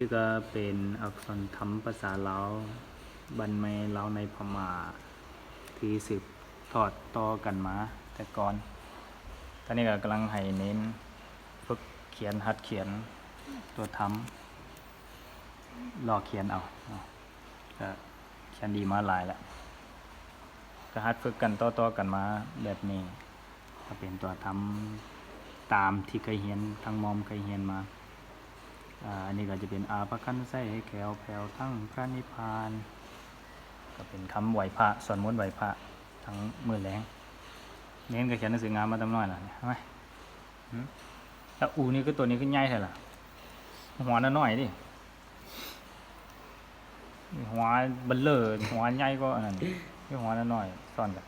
นี่ก็เป็นอักษรธรรมภาษาลาวบันไมลาวในพม่าที่สืบทอดต่อกันมา แต่ก่อน ตอนนี้ก็กำลังให้เน้นฝึกเขียนหัดเขียนตัวธรรมลอเขียนเอาก็เขียนดีมาหลายแล้วก็หัดฝึกกันต่อๆกันมาแบบนี้ก็เป็นตัวทำตามที่เคยเห็นทั้งมอมเคยเห็นมา อันนี้ก็จะเป็นอาพระคันไส้ให้แขวแผวทั้งพระนิพพาน ก็เป็นคำไหวพระสอนมนต์ไหวพระทั้งมือแรงเน้นก็เขียนหนังสืองามมาตำน้อยน่ะใช่ไหมแล้วอูนี่ก็ตัวนี้ก็ใหญ่ใช่ล่ะ หัวน้อยดิหัวเบัลเลอร์หัวใหญ่ก็อันนั้นหัวน้อยซ่อนกัน